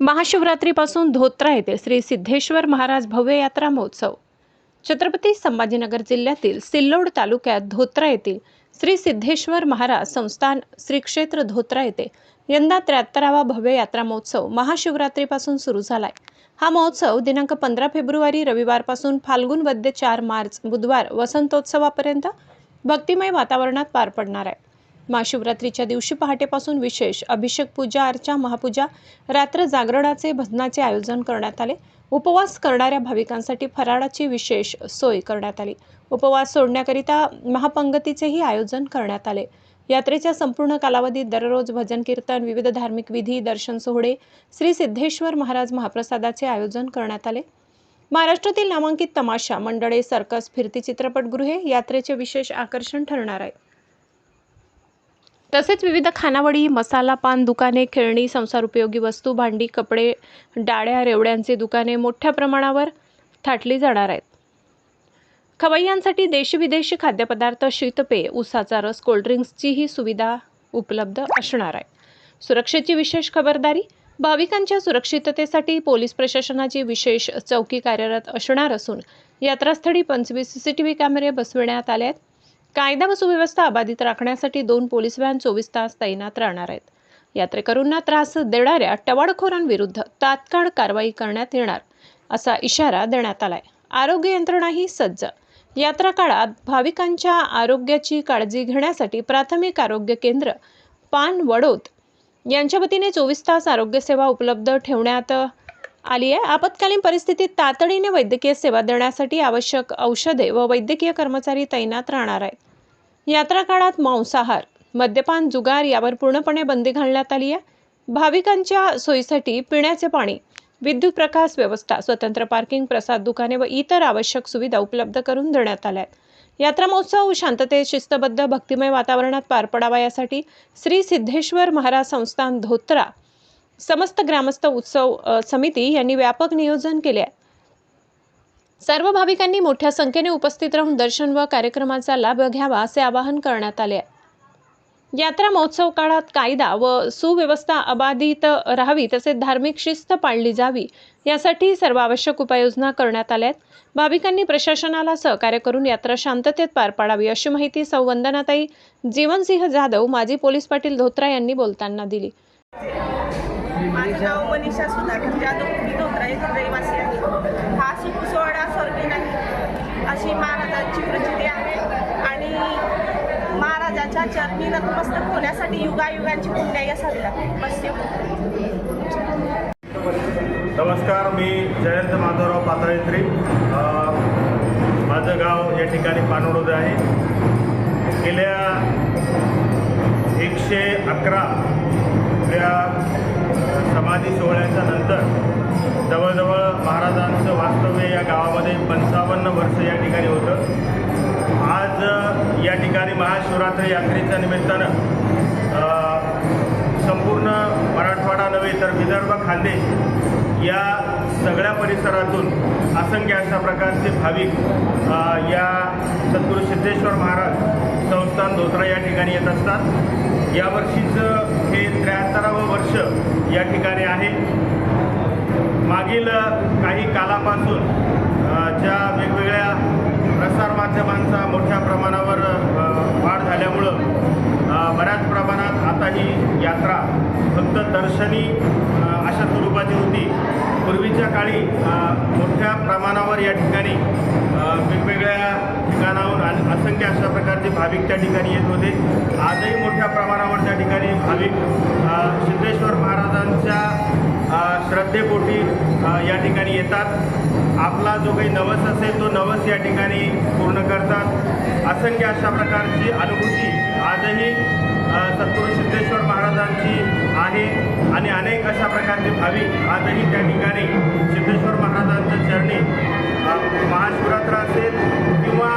महाशिवरात्रीपासून धोत्रा येथे श्री सिद्धेश्वर महाराज भव्य यात्रा महोत्सव. छत्रपती संभाजीनगर जिल्ह्यातील सिल्लोड तालुक्यात धोत्रा येथील श्री सिद्धेश्वर महाराज संस्थान श्री क्षेत्र धोत्रा येथे यंदा त्र्याहत्तरावा भव्य यात्रा महोत्सव महाशिवरात्रीपासून सुरू झालाय. हा महोत्सव दिनांक पंधरा फेब्रुवारी रविवारपासून फाल्गुन वद्य चार मार्च बुधवार वसंतोत्सवापर्यंत भक्तिमय वातावरणात पार पडणार आहे. महाशिवरात्रीच्या दिवशी पहाटेपासून विशेष अभिषेक पूजा अर्चा महापूजा रात्र जागरणाचे भजनाचे आयोजन करण्यात आले. उपवास करणाऱ्या भाविकांसाठी फराळाची विशेष सोय करण्यात आली. उपवास सोडण्याकरिता महापंगतीचेही आयोजन करण्यात आले. यात्रेच्या संपूर्ण कालावधीत दररोज भजन कीर्तन विविध धार्मिक विधी दर्शन सोहळे श्री सिद्धेश्वर महाराज महाप्रसादाचे आयोजन करण्यात आले. महाराष्ट्रातील नामांकित तमाशा मंडळे सर्कस फिरती चित्रपटगृहे यात्रेचे विशेष आकर्षण ठरणार आहे. तसेच विविध खानावळी मसाला पान दुकाने खेळणी संसार उपयोगी वस्तू भांडी कपडे डाळ्या रेवड्यांचे दुकाने मोठ्या प्रमाणावर थाटली जाणार आहेत. खवय्यांसाठी देशी विदेशी खाद्यपदार्थ शीतपेय उसाचा रस कोल्ड्रिंक्सचीही सुविधा उपलब्ध असणार आहे. सुरक्षेची विशेष खबरदारी भाविकांच्या सुरक्षिततेसाठी पोलीस प्रशासनाची विशेष चौकी कार्यरत असणार असून यात्रास्थळी पंचवीस सी सी टी व्ही कॅमेरे बसविण्यात आले आहेत. कायदा व सुव्यवस्था अबाधित राखण्यासाठी दोन पोलीस व्हॅन चोवीस तास तैनात राहणार आहेत. यात्रेकरूंना त्रास देणाऱ्या टवाळखोरांविरुद्ध तात्काळ कारवाई करण्यात येणार असा इशारा देण्यात आलाय. आरोग्य यंत्रणाही सज्ज. यात्रा काळात भाविकांच्या आरोग्याची काळजी घेण्यासाठी प्राथमिक आरोग्य केंद्र पान वडोद यांच्या वतीने चोवीस तास आरोग्यसेवा उपलब्ध ठेवण्यात आली आहे. आपत्कालीन परिस्थितीत तातडीने वैद्यकीय सेवा देण्यासाठी आवश्यक औषधे व वैद्यकीय कर्मचारी तैनात राहणार आहेत. यात्रा काळात मांसाहार मद्यपान जुगार यावर पूर्णपणे बंदी घालण्यात आली आहे. भाविकांच्या सोयीसाठी पिण्याचे पाणी विद्युत प्रकाश व्यवस्था स्वतंत्र पार्किंग प्रसाद दुकाने व इतर आवश्यक सुविधा उपलब्ध करून देण्यात आल्या आहेत. यात्रा महोत्सव शांततेत शिस्तबद्ध भक्तिमय वातावरणात पार पडावा यासाठी श्री सिद्धेश्वर महाराज संस्थान धोत्रा समस्त ग्रामस्थ उत्सव समिती यांनी व्यापक नियोजन केले आहे. सर्व भाविकांनी मोठ्या संख्येने उपस्थित राहून दर्शन व कार्यक्रमाचा लाभ घ्यावा असे आवाहन करण्यात आले आहे. यात्रा महोत्सव काळात कायदा व सुव्यवस्था अबाधित राहावी तसेच धार्मिक शिस्त पाळली जावी यासाठी सर्व आवश्यक उपाययोजना करण्यात आल्या आहेत. भाविकांनी प्रशासनाला सहकार्य करून यात्रा शांततेत पार पाडावी अशी माहिती संवंदनाताई जीवनसिंह जाधव माजी पोलीस पाटील धोत्रा यांनी बोलताना दिली. माझं नाव मनीषा सुधाकर जाधव. मी धोत्रा येथील रहिवासी आहे. हा सुख सोहळा स्वर्गीय नाही. अशी महाराजांची प्रचिती आहे. आणि महाराजाच्या चरणी नतमस्तक होण्यासाठी युगायुगांची पुण्याई असावी लागते नमस्कार मी जयंत माधवराव पातळेत्री. माझं गाव या ठिकाणी पानवडोदे आहे. गेल्या एकशे अकरा या समाधी सोहळ्याच्या नंतर जवळजवळ महाराजांचं वास्तव्य या गावामध्ये पंचावन्न वर्ष या ठिकाणी होतं. आज या ठिकाणी महाशिवरात्र यात्रेच्या निमित्तानं संपूर्ण मराठवाडा नव्हे तर विदर्भ खानदेश या सगळ्या परिसरातून असंख्य अशा प्रकारचे भाविक या सद्गुरू सिद्धेश्वर महाराज संस्थान धोत्रा या ठिकाणी येत असतात. यावर्षीचं हे त्र्याहत्तरावं वर्ष या ठिकाणी आहे. मागील काही कालापासून दर्शनी अशा स्वरूपाची होती. पूर्वीच्या काळी मोठ्या प्रमाणावर या ठिकाणी वेगवेगळ्या ठिकाणाहून आणि असंख्य अशा प्रकारचे भाविक त्या ठिकाणी येत होते. आजही मोठ्या प्रमाणावर त्या ठिकाणी भाविक सिद्धेश्वर महाराजांच्या श्रद्धेपोटी या ठिकाणी येतात. आपला जो काही नवस असेल तो नवस या ठिकाणी पूर्ण करतात. असंख्य अशा प्रकारची अनुभूती आजही अ, सद्गुरू सिद्धेश्वर महाराजांची आहे आणि अनेक अशा प्रकारचे भाविक आजही त्या ठिकाणी सिद्धेश्वर महाराजांच्या चरणी महाशिवरात्र असेल किंवा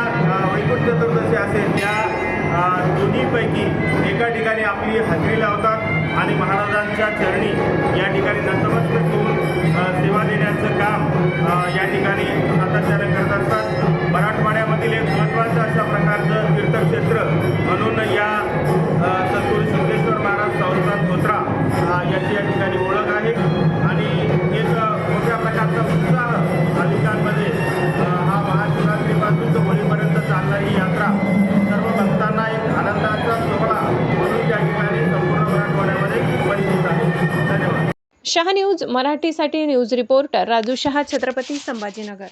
वैकुंठ चतुर्दशी असेल या दोन्हीपैकी एका ठिकाणी आपली हजेरी लावतात. आणि महाराजांच्या चरणी या ठिकाणी नतमस्तक होऊन सेवा देण्याचं काम या ठिकाणी सातत्यानं करत असतात. मराठवाड्यामधील एक महत्त्वाचं अशा प्रकारचं तीर्थक्षेत्र म्हणून या सद्गुरू सिद्धेश्वर महाराज सौरनाथ धोत्रा याची या ठिकाणी ओळख आहे. आणि एक मोठ्या प्रकारचा उत्साह अधिकांमध्ये हा महाशिवरात्रीपासून होळीपर्यंत चालणारी यात्रा शहा न्यूज मराठीसाठी न्यूज रिपोर्टर राजू शहा छत्रपती संभाजीनगर.